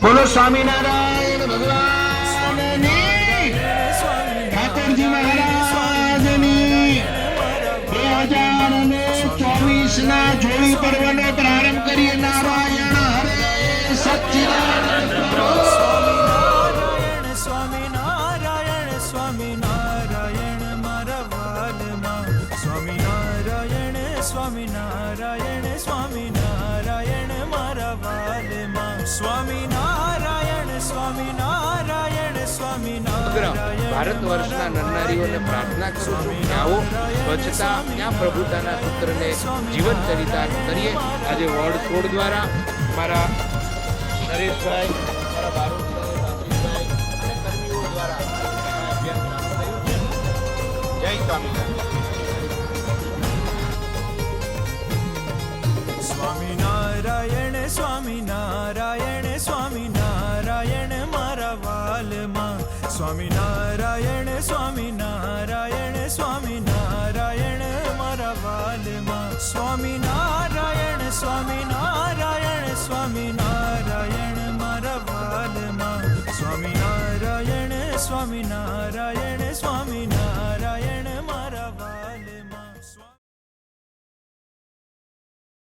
બોલો સ્વામિનારાયણ ભગવાનની ઠાકોરજી મહારાજની બે હજાર અને ચોવીસ ના જોડી પર્વનો પ્રારંભ કરીએ નારાયણ હરે સચ્ચિદાનંદ પ્રભુ સ્વામિનારાયણ સ્વામિનારાયણ સ્વામિનારાયણ મારા વાલમાં સ્વામિનારાયણ સ્વામિનારાયણ સ્વામિનારાયણ મારા વાલમાં સ્વામિનારાયણ સ્વામિનારાયણ સમગ્ર સ્વામિનારાયણ ભારત વર્ષના નરનારીઓને પ્રાર્થના કરું છું આવો સ્વચ્છતા ત્યાં પ્રભુતાના સૂત્રને જીવન ચરિતાર્થ કરીએ. આજે વોર્ડ છોડ દ્વારા મારા નરેશભાઈ આશીષભાઈ અને નારાયણ સ્વામી નારાયણ સ્વામી, નારાયણ મારા વાલમાં. સ્વામી નારાયણ સ્વામી નારાયણ સ્વામી નારાયણ મારા વાલમાં. સ્વામી નારાયણ સ્વામી નારાયણ સ્વામી નારાયણ